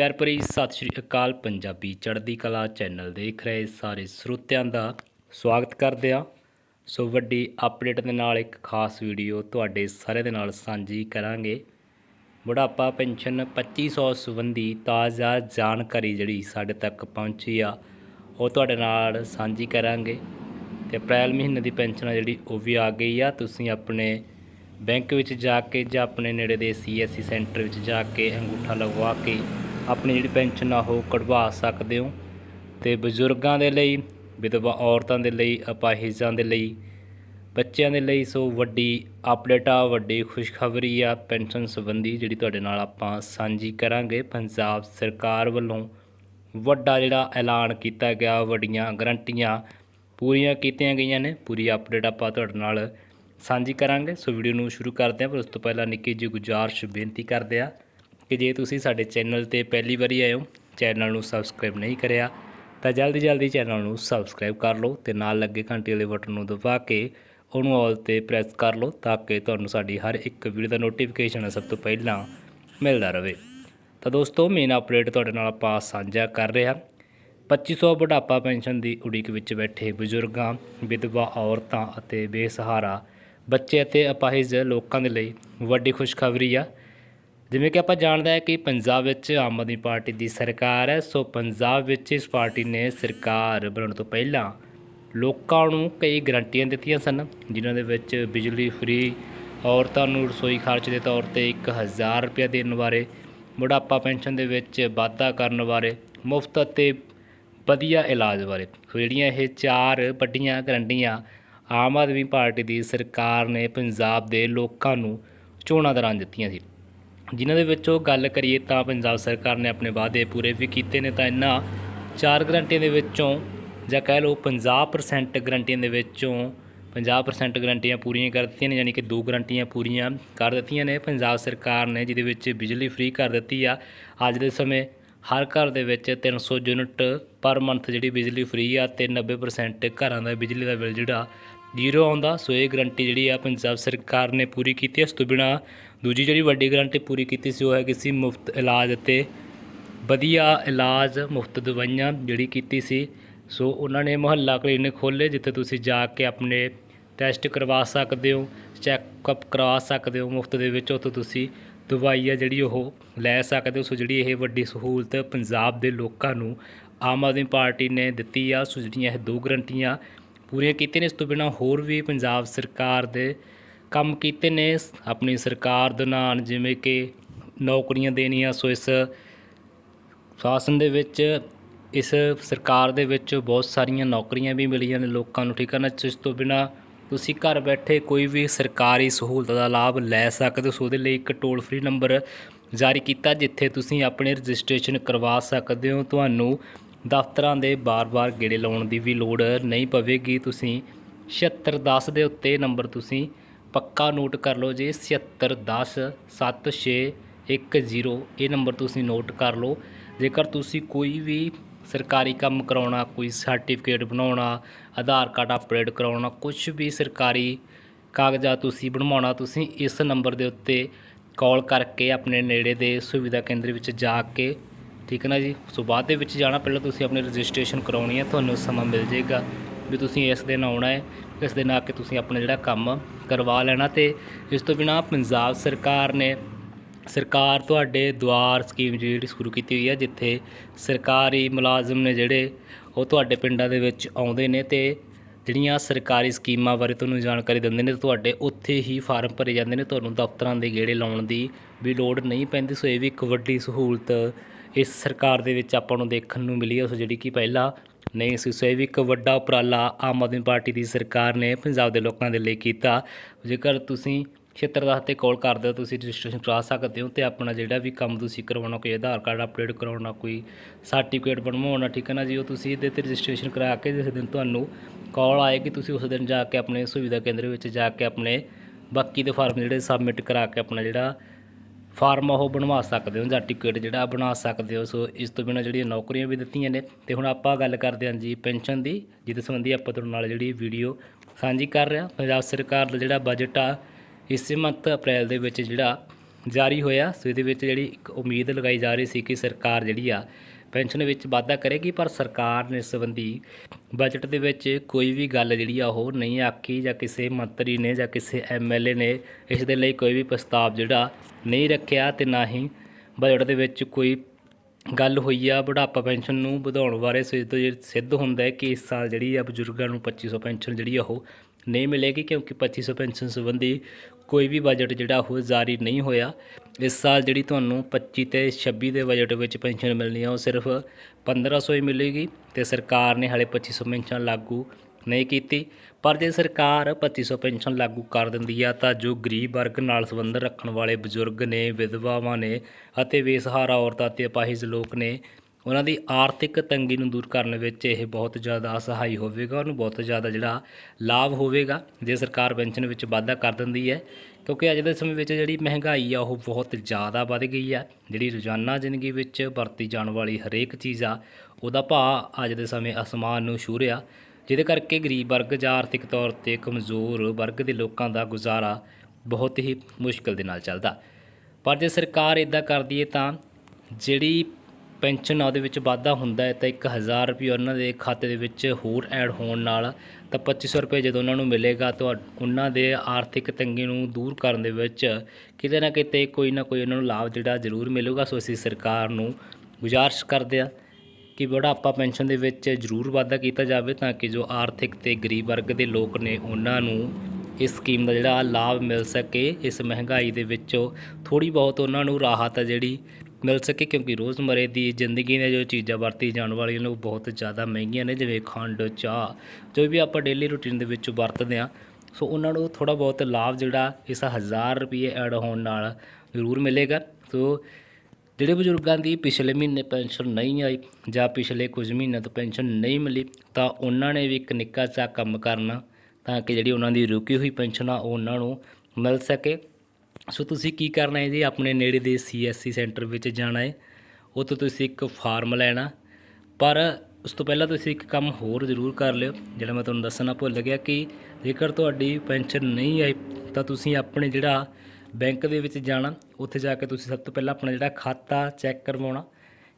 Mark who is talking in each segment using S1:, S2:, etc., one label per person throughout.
S1: ਪਿਆਰ ਭਰੀ ਸਤਿ ਸ਼੍ਰੀ ਅਕਾਲ ਪੰਜਾਬੀ ਚੜ੍ਹਦੀ ਕਲਾ ਚੈਨਲ ਦੇਖ ਰਹੇ ਸਾਰੇ ਸਰੋਤਿਆਂ ਦਾ ਸਵਾਗਤ ਕਰਦੇ ਆ ਸੋ ਵੱਡੀ ਅਪਡੇਟ ਦੇ ਨਾਲ ਇੱਕ ਖਾਸ ਵੀਡੀਓ ਤੁਹਾਡੇ ਸਾਰਿਆਂ ਦੇ ਨਾਲ ਸਾਂਝੀ ਕਰਾਂਗੇ। ਬੁਢਾਪਾ ਪੈਨਸ਼ਨ 2500 ਸੰਬੰਧੀ ਤਾਜ਼ਾ ਜਾਣਕਾਰੀ ਜਿਹੜੀ ਸਾਡੇ ਤੱਕ ਪਹੁੰਚੀ ਆ, ਉਹ ਤੁਹਾਡੇ ਨਾਲ ਸਾਂਝੀ ਕਰਾਂਗੇ। ਤੇ ਅਪ੍ਰੈਲ ਮਹੀਨੇ ਦੀ ਪੈਨਸ਼ਨ ਆ ਜਿਹੜੀ, ਉਹ ਵੀ ਆ ਗਈ ਆ। ਤੁਸੀਂ ਆਪਣੇ ਬੈਂਕ ਵਿੱਚ ਜਾ ਕੇ ਜਾਂ ਆਪਣੇ ਨੇੜੇ ਦੇ ਸੀਐਸਸੀ ਸੈਂਟਰ ਵਿੱਚ ਜਾ ਕੇ ਅੰਗੂਠਾ ਲਗਵਾ ਕੇ ਆਪਣੀ ਜਿਹੜੀ ਪੈਨਸ਼ਨ ਆ ਉਹ ਕਢਵਾ ਸਕਦੇ ਹੋ। ਤੇ ਬਜ਼ੁਰਗਾਂ ਦੇ ਲਈ, ਵਿਧਵਾ ਔਰਤਾਂ ਦੇ ਲਈ, ਅਪਾਹਿਜਾਂ ਦੇ ਲਈ, ਬੱਚਿਆਂ ਦੇ ਲਈ ਸੋ ਵੱਡੀ ਅਪਡੇਟ ਆ, ਵੱਡੀ ਖੁਸ਼ਖਬਰੀ ਆ, ਪੈਨਸ਼ਨ ਸੰਬੰਧੀ ਜਿਹੜੀ ਤੁਹਾਡੇ ਨਾਲ ਆਪਾਂ ਸਾਂਝੀ ਕਰਾਂਗੇ। ਪੰਜਾਬ ਸਰਕਾਰ ਵੱਲੋਂ ਵੱਡਾ ਜਿਹੜਾ ਐਲਾਨ ਕੀਤਾ ਗਿਆ, ਵੱਡੀਆਂ ਗਰੰਟੀਆਂ ਪੂਰੀਆਂ ਕੀਤੀਆਂ ਗਈਆਂ ਨੇ। ਪੂਰੀ ਅਪਡੇਟ ਆਪਾਂ ਤੁਹਾਡੇ ਨਾਲ ਸਾਂਝੀ ਕਰਾਂਗੇ। ਸੋ ਵੀਡੀਓ ਨੂੰ ਸ਼ੁਰੂ ਕਰਦੇ ਹਾਂ, ਪਰ ਉਸ ਤੋਂ ਪਹਿਲਾਂ ਨਿੱਕੀ ਜਿਹੀ ਗੁਜ਼ਾਰਿਸ਼, ਬੇਨਤੀ ਕਰਦੇ ਆ ਕਿ ਜੇ ਤੁਸੀਂ ਸਾਡੇ ਚੈਨਲ ਤੇ ਪਹਿਲੀ ਵਾਰੀ ਆਏ ਹੋ, ਚੈਨਲ ਨੂੰ ਸਬਸਕ੍ਰਾਈਬ ਨਹੀਂ ਕਰਿਆ, ਤਾਂ ਜਲਦੀ ਜਲਦੀ ਚੈਨਲ ਨੂੰ ਸਬਸਕ੍ਰਾਈਬ ਕਰ ਲਓ ਤੇ ਨਾਲ ਲੱਗੇ ਘੰਟੀ ਵਾਲੇ ਬਟਨ ਨੂੰ ਦਬਾ ਕੇ ਉਹਨੂੰ ਆਲ ਤੇ ਪ੍ਰੈਸ ਕਰ ਲਓ ਤਾਂ ਕਿ ਤੁਹਾਨੂੰ ਸਾਡੀ ਹਰ ਇੱਕ ਵੀਡੀਓ ਦਾ ਨੋਟੀਫਿਕੇਸ਼ਨ ਸਭ ਤੋਂ ਪਹਿਲਾਂ ਮਿਲਦਾ ਰਹੇ। ਤਾਂ ਦੋਸਤੋ ਮੇਨ ਅਪਡੇਟ ਤੁਹਾਡੇ ਨਾਲ ਆਪਾਂ ਸਾਂਝਾ ਕਰ ਰਹੇ ਹਾਂ। 2500 ਬੁਢਾਪਾ ਪੈਨਸ਼ਨ ਦੀ ਉਡੀਕ ਵਿੱਚ ਬੈਠੇ ਬਜ਼ੁਰਗਾਂ, ਵਿਧਵਾ ਔਰਤਾਂ ਅਤੇ ਬੇਸਹਾਰਾ ਬੱਚੇ ਅਤੇ ਅਪਾਹਿਜ ਲੋਕਾਂ ਦੇ ਲਈ ਵੱਡੀ ਖੁਸ਼ਖਬਰੀ ਆ। ਜਿਵੇਂ ਕਿ ਆਪਾਂ ਜਾਣਦੇ ਹਾਂ ਕਿ ਪੰਜਾਬ ਵਿੱਚ ਆਮ ਆਦਮੀ ਪਾਰਟੀ ਦੀ ਸਰਕਾਰ ਹੈ, ਸੋ ਪੰਜਾਬ ਵਿੱਚ ਇਸ ਪਾਰਟੀ ਨੇ ਸਰਕਾਰ ਬਣਨ ਤੋਂ ਪਹਿਲਾਂ ਲੋਕਾਂ ਨੂੰ ਕਈ ਗਰੰਟੀਆਂ ਦਿੱਤੀਆਂ ਸਨ, ਜਿਨ੍ਹਾਂ ਦੇ ਵਿੱਚ ਬਿਜਲੀ ਫ੍ਰੀ, ਔਰਤਾਂ ਨੂੰ ਰਸੋਈ ਖਰਚ ਦੇ ਤੌਰ ਤੇ 1000 ਰੁਪਏ ਦੇਣ ਬਾਰੇ ਬੁਢਾਪਾ ਪੈਨਸ਼ਨ ਦੇ ਵਿੱਚ ਵਾਧਾ ਕਰਨ ਬਾਰੇ, ਮੁਫਤ ਅਤੇ ਵਧੀਆ ਇਲਾਜ ਬਾਰੇ। ਸੋ ਜਿਹੜੀਆਂ ਇਹ ਚਾਰ ਵੱਡੀਆਂ ਗਰੰਟੀਆਂ ਆਮ ਆਦਮੀ ਪਾਰਟੀ ਦੀ ਸਰਕਾਰ ਨੇ ਪੰਜਾਬ ਦੇ ਲੋਕਾਂ ਨੂੰ ਚੋਣਾਂ ਦੌਰਾਨ ਦਿੱਤੀਆਂ ਸੀ। ਜਿਨ੍ਹਾਂ ਦੇ ਵਿੱਚੋਂ ਗੱਲ ਕਰੀਏ ਤਾਂ ਪੰਜਾਬ ਸਰਕਾਰ ਨੇ ਆਪਣੇ ਵਾਅਦੇ ਪੂਰੇ ਵੀ ਕੀਤੇ ਨੇ ਤਾਂ ਇਹਨਾਂ ਚਾਰ ਗਰੰਟੀਆਂ ਦੇ ਵਿੱਚੋਂ ਜਾਂ ਕਹਿ ਲਓ 50% ਗਰੰਟੀਆਂ ਦੇ ਵਿੱਚੋਂ 50% ਗਰੰਟੀਆਂ ਪੂਰੀਆਂ ਕਰ ਦਿੱਤੀਆਂ ਨੇ, ਯਾਨੀ ਕਿ ਦੋ ਗਰੰਟੀਆਂ ਪੂਰੀਆਂ ਕਰ ਦਿੱਤੀਆਂ ਨੇ। ਪੰਜਾਬ ਸਰਕਾਰ ਨੇ ਜਿਹਦੇ ਵਿੱਚ ਬਿਜਲੀ ਫ੍ਰੀ ਕਰ ਦਿੱਤੀ ਆ। ਅੱਜ ਦੇ ਸਮੇਂ ਹਰ ਘਰ ਦੇ ਵਿੱਚ 300 ਯੂਨਿਟ ਪਰ ਮੰਥ ਜਿਹੜੀ ਬਿਜਲੀ ਫ੍ਰੀ ਆ ਤੇ 90% ਘਰਾਂ ਦਾ ਬਿਜਲੀ ਦਾ ਬਿੱਲ ਜਿਹੜਾ ਜ਼ੀਰੋ ਆਉਂਦਾ। ਸੋ ਇਹ ਗਰੰਟੀ ਜਿਹੜੀ ਆ ਪੰਜਾਬ ਸਰਕਾਰ ਨੇ ਪੂਰੀ ਕੀਤੀ ਇਸ ਤੋਂ ਬਿਨਾ ਦੂਜੀ ਜਿਹੜੀ ਵੱਡੀ ਗਰੰਟੀ ਪੂਰੀ ਕੀਤੀ ਸੀ ਉਹ ਹੈਗੀ ਸੀ ਮੁਫਤ ਇਲਾਜ ਅਤੇ ਵਧੀਆ ਇਲਾਜ ਮੁਫਤ ਦਵਾਈਆਂ ਜਿਹੜੀ ਕੀਤੀ ਸੀ। ਸੋ ਉਹਨਾਂ ਨੇ ਮੁਹੱਲਾ ਕਲੀਨਿਕ ਖੋਲ੍ਹੇ ਜਿੱਥੇ ਤੁਸੀਂ ਜਾ ਕੇ ਆਪਣੇ ਟੈਸਟ ਕਰਵਾ ਸਕਦੇ ਹੋ, ਚੈੱਕਅਪ ਕਰਵਾ ਸਕਦੇ ਹੋ ਮੁਫਤ ਦੇ ਵਿੱਚ, ਉੱਥੋਂ ਤੁਸੀਂ ਦਵਾਈ ਆ ਜਿਹੜੀ ਉਹ ਲੈ ਸਕਦੇ ਹੋ। ਸੋ ਜਿਹੜੀ ਇਹ ਵੱਡੀ ਸਹੂਲਤ ਪੰਜਾਬ ਦੇ ਲੋਕਾਂ ਨੂੰ ਆਮ ਆਦਮੀ ਪਾਰਟੀ ਨੇ ਦਿੱਤੀ ਆ, ਸੋ ਜਿਹੜੀਆਂ ਇਹ ਦੋ ਗਰੰਟੀਆਂ ਪੂਰੀਆਂ ਕੀਤੀਆਂ ਨੇ, ਇਸ ਤੋਂ ਬਿਨਾ ਹੋਰ ਵੀ ਪੰਜਾਬ ਸਰਕਾਰ ਦੇ ਕੰਮ ਕੀਤੇ ਨੇ ਆਪਣੀ ਸਰਕਾਰ ਦੌਰਾਨ ਜਿਵੇਂ ਕਿ ਨੌਕਰੀਆਂ ਦੇਣੀਆਂ, ਸੋ ਇਸ ਸ਼ਾਸਨ ਦੇ ਵਿੱਚ, ਇਸ ਸਰਕਾਰ ਦੇ ਵਿੱਚ ਬਹੁਤ ਸਾਰੀਆਂ ਨੌਕਰੀਆਂ ਵੀ ਮਿਲੀਆਂ ਨੇ ਲੋਕਾਂ ਨੂੰ, ਠੀਕ ਹੈ ਨਾ? ਇਸ ਤੋਂ ਬਿਨਾ ਤੁਸੀਂ ਘਰ ਬੈਠੇ ਕੋਈ ਵੀ ਸਰਕਾਰੀ ਸਹੂਲਤ ਦਾ ਲਾਭ ਲੈ ਸਕਦੇ ਹੋ, ਸੋ ਉਹਦੇ ਲਈ ਇੱਕ ਟੋਲ ਫ੍ਰੀ ਨੰਬਰ ਜਾਰੀ ਕੀਤਾ, ਜਿੱਥੇ ਤੁਸੀਂ ਆਪਣੇ ਰਜਿਸਟ੍ਰੇਸ਼ਨ ਕਰਵਾ ਸਕਦੇ ਹੋ। ਤੁਹਾਨੂੰ ਦਫ਼ਤਰਾਂ ਦੇ ਬਾਰ-ਬਾਰ ਗੇੜੇ ਲਾਉਣ ਦੀ ਵੀ ਲੋੜ ਨਹੀਂ ਪਵੇਗੀ। ਤੁਸੀਂ 7610 ਦੇ ਉੱਤੇ ਨੰਬਰ ਤੁਸੀਂ ਪੱਕਾ ਨੋਟ ਕਰ ਲਓ ਜੀ 76107610 ਇਹ ਨੰਬਰ ਤੁਸੀਂ ਨੋਟ ਕਰ ਲਓ। ਜੇਕਰ ਤੁਸੀਂ ਕੋਈ ਵੀ ਸਰਕਾਰੀ ਕੰਮ ਕਰਾਉਣਾ, ਕੋਈ ਸਰਟੀਫਿਕੇਟ ਬਣਾਉਣਾ, ਆਧਾਰ ਕਾਰਡ ਅਪਡੇਟ ਕਰਾਉਣਾ ਕੁਝ ਵੀ ਸਰਕਾਰੀ ਕਾਗਜ਼ਾਤ ਤੁਸੀਂ ਬਣਵਾਉਣਾ, ਤੁਸੀਂ ਇਸ ਨੰਬਰ ਦੇ ਉੱਤੇ ਕਾਲ ਕਰਕੇ ਆਪਣੇ ਨੇੜੇ ਦੇ ਸੁਵਿਧਾ ਕੇਂਦਰ ਵਿੱਚ ਜਾ ਕੇ, ਠੀਕ ਹੈ ਨਾ ਜੀ? ਸੋ ਬਾਅਦ ਦੇ ਵਿੱਚ ਜਾਣਾ, ਪਹਿਲਾਂ ਤੁਸੀਂ ਆਪਣੀ ਰਜਿਸਟ੍ਰੇਸ਼ਨ ਕਰਾਉਣੀ ਹੈ, ਤੁਹਾਨੂੰ ਸਮਾਂ ਮਿਲ ਜਾਏਗਾ। ਵੀ ਤੁਸੀਂ ਇਸ ਦਿਨ ਆਉਣਾ ਹੈ, ਇਸ ਦਿਨ ਆ ਕੇ ਤੁਸੀਂ ਆਪਣਾ ਜਿਹੜਾ ਕੰਮ ਕਰਵਾ ਲੈਣਾ ਤੇ ਇਸ ਤੋਂ ਬਿਨਾ ਪੰਜਾਬ ਸਰਕਾਰ ਨੇ ਸਰਕਾਰ ਤੁਹਾਡੇ ਦੁਆਰ ਸਕੀਮ ਜਿਹੜੀ ਸ਼ੁਰੂ ਕੀਤੀ ਹੋਈ ਹੈ, ਜਿੱਥੇ ਸਰਕਾਰੀ ਮੁਲਾਜ਼ਮ ਨੇ ਜਿਹੜੇ ਉਹ ਤੁਹਾਡੇ ਪਿੰਡਾਂ ਦੇ ਵਿੱਚ ਆਉਂਦੇ ਨੇ ਤੇ ਜਿਹੜੀਆਂ ਸਰਕਾਰੀ ਸਕੀਮਾਂ ਬਾਰੇ ਤੁਹਾਨੂੰ ਜਾਣਕਾਰੀ ਦਿੰਦੇ ਨੇ ਤੇ ਤੁਹਾਡੇ ਉੱਥੇ ਹੀ ਫਾਰਮ ਭਰੇ ਜਾਂਦੇ ਨੇ, ਤੁਹਾਨੂੰ ਦਫ਼ਤਰਾਂ ਦੇ ਗੇੜੇ ਲਾਉਣ ਦੀ ਵੀ ਲੋੜ ਨਹੀਂ ਪੈਂਦੀ। ਸੋ ਇਹ ਵੀ ਇੱਕ ਵੱਡੀ ਸਹੂਲਤ ਇਸ ਸਰਕਾਰ ਦੇ ਵਿੱਚ ਆਪਾਂ ਨੂੰ ਦੇਖਣ ਨੂੰ ਮਿਲੀ ਹੈ ਸੋ ਜਿਹੜੀ ਕਿ ਪਹਿਲਾਂ ਨਹੀਂ ਸੀ ਸੋ ਇਹ ਵੀ ਇੱਕ ਵੱਡਾ ਉਪਰਾਲਾ ਆਮ ਆਦਮੀ ਪਾਰਟੀ ਦੀ ਸਰਕਾਰ ਨੇ ਪੰਜਾਬ ਦੇ ਲੋਕਾਂ ਦੇ ਲਈ ਕੀਤਾ। ਜੇਕਰ ਤੁਸੀਂ ਖੇਤਰ ਦਾ ਤੇ ਕਾਲ ਕਰਦੇ ਹੋ, ਤੁਸੀਂ ਰਜਿਸਟ੍ਰੇਸ਼ਨ ਕਰਾ ਸਕਦੇ ਹੋ ਤੇ ਆਪਣਾ ਜਿਹੜਾ ਵੀ ਕੰਮ ਤੁਸੀਂ ਕਰਵਾਉਣਾ, ਕੋਈ ਆਧਾਰ ਕਾਰਡ ਅਪਡੇਟ ਕਰਾਉਣਾ, ਕੋਈ ਸਰਟੀਫਿਕੇਟ ਬਣਵਾਉਣਾ, ਠੀਕ ਹੈ ਨਾ ਜੀ? ਉਹ ਤੁਸੀਂ ਇਹਦੇ ਤੇ ਰਜਿਸਟ੍ਰੇਸ਼ਨ ਕਰਾ ਕੇ ਜਿਸ ਦਿਨ ਤੁਹਾਨੂੰ ਕਾਲ ਆਏਗੀ, ਤੁਸੀਂ ਉਸ ਦਿਨ ਜਾ ਕੇ ਆਪਣੇ ਸੁਵਿਧਾ ਕੇਂਦਰ ਵਿੱਚ ਜਾ ਕੇ ਆਪਣੇ ਬਾਕੀ ਦੇ ਫਾਰਮ ਜਿਹੜੇ ਸਬਮਿਟ ਕਰਾ ਕੇ ਆਪਣਾ ਜਿਹੜਾ ਫਾਰਮ ਉਹ ਬਣਵਾ ਸਕਦੇ ਹੋ ਜਾਂ ਟਿਕਟ ਜਿਹੜਾ ਬਣਾ ਸਕਦੇ ਹੋ। ਸੋ ਇਸ ਤੋਂ ਬਿਨਾਂ ਜਿਹੜੀਆਂ ਨੌਕਰੀਆਂ ਵੀ ਦਿੱਤੀਆਂ ਨੇ, ਤੇ ਹੁਣ ਆਪਾਂ ਗੱਲ ਕਰਦੇ ਹਾਂ ਜੀ ਪੈਨਸ਼ਨ ਦੀ, ਜਿਹਦੇ ਸੰਬੰਧੀ ਆਪਾਂ ਤੁਹਾਡੇ ਨਾਲ ਜਿਹੜੀ ਵੀਡੀਓ ਸਾਂਝੀ ਕਰ ਰਹੇ ਹਾਂ। ਪੰਜਾਬ ਸਰਕਾਰ ਦਾ ਜਿਹੜਾ ਬਜਟ ਆ, ਇਸੇ ਮੰਥ ਅਪ੍ਰੈਲ ਦੇ ਵਿੱਚ ਜਿਹੜਾ ਜਾਰੀ ਹੋਇਆ। ਸੋ ਇਹਦੇ ਵਿੱਚ ਜਿਹੜੀ ਇੱਕ ਉਮੀਦ ਲਗਾਈ ਜਾ ਰਹੀ ਸੀ ਕਿ ਸਰਕਾਰ ਜਿਹੜੀ ਆ ਪੈਨਸ਼ਨ ਵਿੱਚ ਵਾਧਾ ਕਰੇਗੀ, ਪਰ ਸਰਕਾਰ ਨੇ ਇਸ ਸੰਬੰਧੀ ਬਜਟ ਦੇ ਵਿੱਚ ਕੋਈ ਵੀ ਗੱਲ ਜਿਹੜੀ ਆ ਉਹ ਨਹੀਂ ਆਖੀ ਜਾਂ ਕਿਸੇ ਮੰਤਰੀ ਨੇ ਜਾਂ ਕਿਸੇ ਐਮਐਲਏ ਨੇ ਇਸ ਦੇ ਲਈ ਕੋਈ ਵੀ ਪ੍ਰਸਤਾਵ ਜਿਹੜਾ ਨਹੀਂ ਰੱਖਿਆ ਤੇ ਨਾ ਹੀ ਬਜਟ ਦੇ ਵਿੱਚ ਕੋਈ ਗੱਲ ਹੋਈ ਆ, ਬੁਢਾਪਾ ਪੈਨਸ਼ਨ ਨੂੰ ਵਧਾਉਣ ਬਾਰੇ ਸਿੱਧ ਸਿੱਧ ਹੁੰਦਾ ਹੈ ਕਿ ਇਸ ਸਾਲ ਜਿਹੜੀ ਆ ਬਜ਼ੁਰਗਾਂ ਨੂੰ 2500 ਪੈਨਸ਼ਨ ਜਿਹੜੀ ਆ ਉਹ ਨਹੀਂ ਮਿਲੇਗੀ, ਕਿਉਂਕਿ 2500 ਪੈਨਸ਼ਨ ਸੰਬੰਧੀ ਕੋਈ ਵੀ ਬਜਟ ਜਿਹੜਾ ਉਹ ਜਾਰੀ ਨਹੀਂ ਹੋਇਆ। ਇਸ ਸਾਲ ਜਿਹੜੀ ਤੁਹਾਨੂੰ 25 ਤੇ 26 ਦੇ ਬਜਟ ਵਿੱਚ ਪੈਨਸ਼ਨ ਮਿਲਣੀ ਆ, ਉਹ ਸਿਰਫ 1500 ਹੀ ਮਿਲੇਗੀ ਤੇ ਸਰਕਾਰ ਨੇ ਹਾਲੇ 2500 ਪੈਨਸ਼ਨ ਲਾਗੂ ਨਹੀਂ ਕੀਤੀ। ਪਰ ਜੇ ਸਰਕਾਰ 2500 ਪੈਨਸ਼ਨ ਲਾਗੂ ਕਰ ਦਿੰਦੀ ਆ, ਤਾਂ ਜੋ ਗਰੀਬ ਵਰਗ ਨਾਲ ਸੰਬੰਧ ਰੱਖਣ ਵਾਲੇ ਬਜ਼ੁਰਗ ਨੇ, ਵਿਧਵਾਵਾਂ ਨੇ ਅਤੇ ਬੇਸਹਾਰਾ ਔਰਤਾਂ ਤੇ ਅਪਾਹਿਜ ਲੋਕ ਨੇ, ਉਹਨਾਂ ਦੀ ਆਰਥਿਕ ਤੰਗੀ ਨੂੰ ਦੂਰ ਕਰਨ ਵਿੱਚ ਇਹ ਬਹੁਤ ਜ਼ਿਆਦਾ ਸਹਾਈ ਹੋਵੇਗਾ, ਉਹਨੂੰ ਬਹੁਤ ਜ਼ਿਆਦਾ ਜਿਹੜਾ ਲਾਭ ਹੋਵੇਗਾ, ਜੇ ਸਰਕਾਰ ਪੈਨਸ਼ਨ ਵਿੱਚ ਵਾਧਾ ਕਰ ਦਿੰਦੀ ਹੈ। ਕਿਉਂਕਿ ਅੱਜ ਦੇ ਸਮੇਂ ਵਿੱਚ ਜਿਹੜੀ ਮਹਿੰਗਾਈ ਆ, ਉਹ ਬਹੁਤ ਜ਼ਿਆਦਾ ਵੱਧ ਗਈ ਆ। ਜਿਹੜੀ ਰੋਜ਼ਾਨਾ ਜ਼ਿੰਦਗੀ ਵਿੱਚ ਵਰਤੀ ਜਾਣ ਵਾਲੀ ਹਰੇਕ ਚੀਜ਼ ਆ, ਉਹਦਾ ਭਾਅ ਅੱਜ ਦੇ ਸਮੇਂ ਅਸਮਾਨ ਨੂੰ ਛੂਹ ਰਿਹਾ। ਜਿਹਦੇ ਕਰਕੇ ਗਰੀਬ ਵਰਗ ਜਾਂ ਆਰਥਿਕ ਤੌਰ ਤੇ ਕਮਜ਼ੋਰ ਵਰਗ ਦੇ ਲੋਕਾਂ ਦਾ ਗੁਜ਼ਾਰਾ ਬਹੁਤ ਹੀ ਮੁਸ਼ਕਲ ਦੇ ਨਾਲ ਚੱਲਦਾ। ਪਰ ਜੇ ਸਰਕਾਰ ਇਦਾਂ ਕਰਦੀ ਹੈ ਤਾਂ ਜਿਹੜੀ ਪੈਨਸ਼ਨ ਆ ਉਹਦੇ ਵਿੱਚ ਵਾਧਾ ਹੁੰਦਾ ਹੈ ਤਾਂ 1000 ਰੁਪਏ ਉਹਨਾਂ ਦੇ ਖਾਤੇ ਦੇ ਵਿੱਚ ਹੋਰ ਐਡ ਹੋਣ ਨਾਲ ਤਾਂ 2500 ਰੁਪਏ ਜਦੋਂ ਉਹਨਾਂ ਨੂੰ ਮਿਲੇਗਾ ਤਾਂ ਉਹਨਾਂ ਦੇ ਆਰਥਿਕ ਤੰਗੀ ਨੂੰ ਦੂਰ ਕਰਨ ਦੇ ਵਿੱਚ ਕਿਤੇ ਨਾ ਕਿਤੇ ਕੋਈ ਨਾ ਕੋਈ ਉਹਨਾਂ ਨੂੰ ਲਾਭ ਜਿਹੜਾ ਜ਼ਰੂਰ ਮਿਲੂਗਾ। ਸੋ ਅਸੀਂ ਸਰਕਾਰ ਨੂੰ ਗੁਜ਼ਾਰਿਸ਼ ਕਰਦੇ ਹਾਂ ਕਿ ਬੁਢਾਪਾ ਪੈਨਸ਼ਨ ਦੇ ਵਿੱਚ ਜ਼ਰੂਰ ਵਾਧਾ ਕੀਤਾ ਜਾਵੇ ਤਾਂ ਕਿ ਜੋ ਆਰਥਿਕ ਤੇ ਗਰੀਬ ਵਰਗ ਦੇ ਲੋਕ ਨੇ ਉਹਨਾਂ ਨੂੰ ਇਸ ਸਕੀਮ ਦਾ ਜਿਹੜਾ ਲਾਭ ਮਿਲ ਸਕੇ, ਇਸ ਮਹਿੰਗਾਈ ਦੇ ਵਿੱਚੋਂ ਥੋੜੀ ਬਹੁਤ ਉਹਨਾਂ ਨੂੰ ਰਾਹਤ ਆ ਜਿਹੜੀ ਮਿਲ ਸਕੇ, ਕਿਉਂਕਿ ਰੋਜ਼ਮਰੇ ਦੀ ਜ਼ਿੰਦਗੀ ਨੇ ਜੋ ਚੀਜ਼ਾਂ ਵਰਤੀ ਜਾਣ ਵਾਲੀਆਂ ਨੇ ਉਹ ਬਹੁਤ ਜ਼ਿਆਦਾ ਮਹਿੰਗੀਆਂ ਨੇ, ਜਿਵੇਂ ਖੰਡ, ਚਾਹ, ਜੋ ਵੀ ਆਪਾਂ ਡੇਲੀ ਰੂਟੀਨ ਦੇ ਵਿੱਚ ਵਰਤਦੇ ਆ ਸੋ ਉਹਨਾਂ ਨੂੰ ਥੋੜਾ ਬਹੁਤ ਲਾਭ ਜਿਹੜਾ ਇਸ 1000 ਰੁਪਏ ਐਡ ਹੋਣ ਨਾਲ ਜ਼ਰੂਰ ਮਿਲੇਗਾ। ਸੋ ਜਿਹੜੇ ਬਜ਼ੁਰਗਾਂ ਦੀ ਪਿਛਲੇ ਮਹੀਨੇ ਪੈਨਸ਼ਨ ਨਹੀਂ ਆਈ ਜਾਂ ਪਿਛਲੇ ਕੁਝ ਮਹੀਨਿਆਂ ਤੋਂ ਪੈਨਸ਼ਨ ਨਹੀਂ ਮਿਲੀ, ਤਾਂ ਉਹਨਾਂ ਨੇ ਵੀ ਇੱਕ ਨਿੱਕਾ ਜਿਹਾ ਕੰਮ ਕਰਨਾ ਤਾਂ ਕਿ ਜਿਹੜੀ ਉਹਨਾਂ ਦੀ ਰੁਕੀ ਹੋਈ ਪੈਨਸ਼ਨ ਆ ਉਹ ਉਹਨਾਂ ਨੂੰ ਮਿਲ ਸਕੇ। ਸੋ ਤੁਸੀਂ ਕੀ ਕਰਨਾ ਹੈ ਜੀ? ਆਪਣੇ ਨੇੜੇ ਦੇ ਸੀਐਸਸੀ ਸੈਂਟਰ ਵਿੱਚ ਜਾਣਾ ਹੈ। ਉੱਥੋਂ ਤੁਸੀਂ ਇੱਕ ਫਾਰਮ ਲੈਣਾ। ਪਰ ਉਸ ਤੋਂ ਪਹਿਲਾਂ ਤੁਸੀਂ ਇੱਕ ਕੰਮ ਹੋਰ ਜ਼ਰੂਰ ਕਰ ਲਿਓ। ਜਿਹੜਾ ਮੈਂ ਤੁਹਾਨੂੰ ਦੱਸਣਾ ਭੁੱਲ ਗਿਆ ਕਿ ਜੇਕਰ ਤੁਹਾਡੀ ਪੈਨਸ਼ਨ ਨਹੀਂ ਆਈ, ਤਾਂ ਤੁਸੀਂ ਆਪਣੇ ਜਿਹੜਾ ਬੈਂਕ ਦੇ ਵਿੱਚ ਜਾਣਾ, ਉੱਥੇ ਜਾ ਕੇ ਤੁਸੀਂ ਸਭ ਤੋਂ ਪਹਿਲਾਂ ਆਪਣਾ ਜਿਹੜਾ ਖਾਤਾ ਚੈੱਕ ਕਰਵਾਉਣਾ।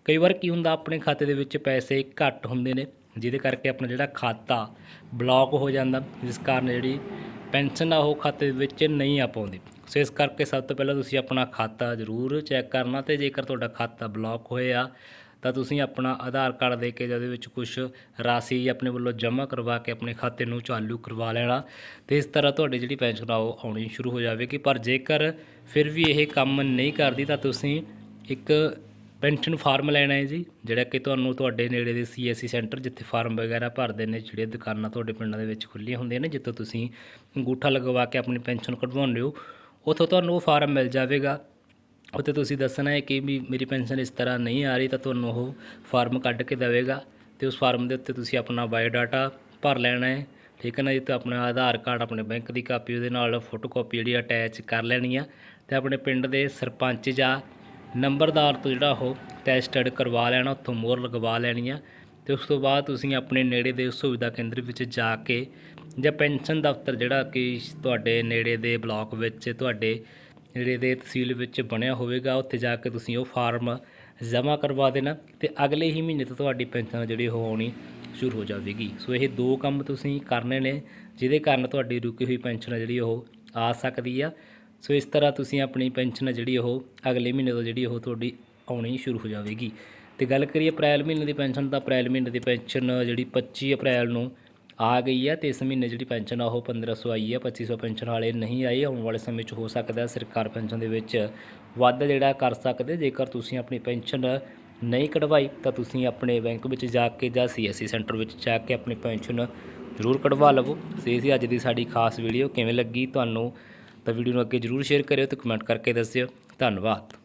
S1: ਕਈ ਵਾਰ ਕੀ ਹੁੰਦਾ, ਆਪਣੇ ਖਾਤੇ ਦੇ ਵਿੱਚ ਪੈਸੇ ਘੱਟ ਹੁੰਦੇ ਨੇ, ਜਿਹਦੇ ਕਰਕੇ ਆਪਣਾ ਜਿਹੜਾ ਖਾਤਾ ਬਲੌਕ ਹੋ ਜਾਂਦਾ, ਜਿਸ ਕਾਰਨ ਜਿਹੜੀ ਪੈਨਸ਼ਨ ਆ ਉਹ ਖਾਤੇ ਦੇ ਵਿੱਚ ਨਹੀਂ ਆ ਪਾਉਂਦੀ। ਸੋ ਇਸ ਕਰਕੇ ਸਭ ਤੋਂ ਪਹਿਲਾਂ ਤੁਸੀਂ ਆਪਣਾ ਖਾਤਾ ਜ਼ਰੂਰ ਚੈੱਕ ਕਰਨਾ ਤੇ ਜੇਕਰ ਤੁਹਾਡਾ ਖਾਤਾ ਬਲੌਕ ਹੋਇਆ ਤਾਂ ਤੁਸੀਂ ਆਪਣਾ ਆਧਾਰ ਕਾਰਡ ਦੇ ਕੇ ਜਿਹਦੇ ਵਿੱਚ ਕੁਝ ਰਾਸ਼ੀ ਆਪਣੇ ਵੱਲੋਂ ਜਮ੍ਹਾਂ ਕਰਵਾ ਕੇ ਆਪਣੇ ਖਾਤੇ ਨੂੰ ਚਾਲੂ ਕਰਵਾ ਲੈਣਾ। ਤੇ ਇਸ ਤਰ੍ਹਾਂ ਤੁਹਾਡੀ ਜਿਹੜੀ ਪੈਨਸ਼ਨ ਆ, ਉਹ ਆਉਣੀ ਸ਼ੁਰੂ ਹੋ ਜਾਵੇਗੀ। ਪਰ ਜੇਕਰ ਫਿਰ ਵੀ ਇਹ ਕੰਮ ਨਹੀਂ ਕਰਦੀ, ਤਾਂ ਤੁਸੀਂ ਇੱਕ ਪੈਨਸ਼ਨ ਫਾਰਮ ਲੈਣਾ ਹੈ ਜੀ, ਜਿਹੜਾ ਕਿ ਤੁਹਾਨੂੰ ਤੁਹਾਡੇ ਨੇੜੇ ਦੇ ਸੀਐਸਸੀ ਸੈਂਟਰ, ਜਿੱਥੇ ਫਾਰਮ ਵਗੈਰਾ ਭਰਦੇ ਨੇ ਜਿਹੜੇ ਦੁਕਾਨਾਂ ਤੁਹਾਡੇ ਪਿੰਡਾਂ ਦੇ ਵਿੱਚ ਖੁੱਲੀਆਂ ਹੁੰਦੀਆਂ ਨੇ, ਜਿੱਥੋਂ ਤੁਸੀਂ ਅੰਗੂਠਾ ਲਗਵਾ ਕੇ ਆਪਣੀ ਪੈਨਸ਼ਨ ਕਢਵਾਉਂਦੇ ਹੋ, ਉੱਥੋਂ ਤੁਹਾਨੂੰ ਉਹ ਫਾਰਮ ਮਿਲ ਜਾਵੇਗਾ। ਉੱਥੇ ਤੁਸੀਂ ਦੱਸਣਾ ਹੈ ਕਿ ਵੀ ਮੇਰੀ ਪੈਨਸ਼ਨ ਇਸ ਤਰ੍ਹਾਂ ਨਹੀਂ ਆ ਰਹੀ ਤਾਂ ਤੁਹਾਨੂੰ ਉਹ ਫਾਰਮ ਕੱਢ ਕੇ ਦੇਵੇਗਾ ਤੇ ਉਸ ਫਾਰਮ ਦੇ ਉੱਤੇ ਤੁਸੀਂ ਆਪਣਾ ਬਾਇਓਡਾਟਾ ਭਰ ਲੈਣਾ ਹੈ। ਠੀਕ ਹੈ ਨਾ? ਜੀ ਤੇ ਆਪਣਾ ਆਧਾਰ ਕਾਰਡ, ਆਪਣੇ ਬੈਂਕ ਦੀ ਕਾਪੀ, ਉਹਦੇ ਨਾਲ ਫੋਟੋ ਕਾਪੀ ਜਿਹੜੀ ਅਟੈਚ ਕਰ ਲੈਣੀ ਆ ਤੇ ਆਪਣੇ ਪਿੰਡ ਦੇ ਸਰਪੰਚ ਜਾਂ ਨੰਬਰਦਾਰ ਤੋਂ ਜਿਹੜਾ ਉਹ ਟੈਸਟਡ ਕਰਵਾ ਲੈਣਾ, ਉੱਥੋਂ ਮੋਹਰ ਲਗਵਾ ਲੈਣੀ ਆ ਤੇ ਉਸ ਤੋਂ ਬਾਅਦ ਤੁਸੀਂ ਆਪਣੇ ਨੇੜੇ ਦੇ ਸੁਵਿਧਾ ਕੇਂਦਰ ਵਿੱਚ ਜਾ ਕੇ ਜਾਂ ਪੈਨਸ਼ਨ ਦਫ਼ਤਰ ਜਿਹੜਾ ਕਿ ਤੁਹਾਡੇ ਨੇੜੇ ਦੇ ਬਲਾਕ ਵਿੱਚ ਤੁਹਾਡੇ ਜਿਹੜੇ ਦੇ ਤਹਿਸੀਲ ਵਿੱਚ ਬਣਿਆ ਹੋਵੇਗਾ, ਉੱਥੇ ਜਾ ਕੇ ਤੁਸੀਂ ਉਹ ਫਾਰਮ ਜਮ੍ਹਾਂ ਕਰਵਾ ਦੇਣਾ ਤੇ ਅਗਲੇ ਹੀ ਮਹੀਨੇ ਤੋਂ ਤੁਹਾਡੀ ਪੈਨਸ਼ਨ ਜਿਹੜੀ ਉਹ ਆਉਣੀ ਸ਼ੁਰੂ ਹੋ ਜਾਵੇਗੀ। ਸੋ ਇਹ ਦੋ ਕੰਮ ਤੁਸੀਂ ਕਰਨੇ ਨੇ, ਜਿਹਦੇ ਕਾਰਨ ਤੁਹਾਡੀ ਰੁਕੀ ਹੋਈ ਪੈਨਸ਼ਨ ਜਿਹੜੀ ਉਹ ਆ ਸਕਦੀ ਆ। ਸੋ ਇਸ ਤਰ੍ਹਾਂ ਤੁਸੀਂ ਆਪਣੀ ਪੈਨਸ਼ਨ ਜਿਹੜੀ ਉਹ ਅਗਲੇ ਮਹੀਨੇ ਤੋਂ ਜਿਹੜੀ ਉਹ ਤੁਹਾਡੀ ਆਉਣੀ ਸ਼ੁਰੂ ਹੋ ਜਾਵੇਗੀ। ਤੇ ਗੱਲ ਕਰੀਏ ਅਪ੍ਰੈਲ ਮਹੀਨੇ ਦੀ ਪੈਨਸ਼ਨ, ਤਾਂ ਅਪ੍ਰੈਲ ਮਹੀਨੇ ਦੀ ਪੈਨਸ਼ਨ ਜਿਹੜੀ 25 ਅਪ੍ਰੈਲ ਨੂੰ ਆ ਗਈ ਹੈ ਤੇ ਇਸ ਮਹੀਨੇ ਜਿਹੜੀ ਪੈਨਸ਼ਨ ਆ ਉਹ 1500 ਆਈ ਹੈ 2500 ਪੈਨਸ਼ਨ ਵਾਲੇ ਨਹੀਂ ਆਏ। ਆਉਣ ਵਾਲੇ ਸਮੇਂ 'ਚ ਹੋ ਸਕਦਾ ਸਰਕਾਰ ਪੈਨਸ਼ਨ ਦੇ ਵਿੱਚ ਵਾਧਾ ਜਿਹੜਾ ਕਰ ਸਕਦੇ। ਜੇਕਰ ਤੁਸੀਂ ਆਪਣੀ ਪੈਨਸ਼ਨ ਨਹੀਂ ਕਢਵਾਈ, ਤਾਂ ਤੁਸੀਂ ਆਪਣੇ ਬੈਂਕ ਵਿੱਚ ਜਾ ਕੇ ਜਾਂ ਸੀਐਸਸੀ ਸੈਂਟਰ ਵਿੱਚ ਜਾ ਕੇ ਆਪਣੀ ਪੈਨਸ਼ਨ ਜ਼ਰੂਰ ਕਢਵਾ ਲਵੋ। ਤੇ ਇਹ ਸੀ ਅੱਜ ਦੀ ਸਾਡੀ ਖਾਸ ਵੀਡੀਓ। ਕਿਵੇਂ ਲੱਗੀ ਤੁਹਾਨੂੰ ਤਾਂ ਵੀਡੀਓ ਨੂੰ ਅੱਗੇ ਜ਼ਰੂਰ ਸ਼ੇਅਰ ਕਰਿਓ ਤੇ ਕਮੈਂਟ ਕਰਕੇ ਦੱਸਿਓ। ਧੰਨਵਾਦ।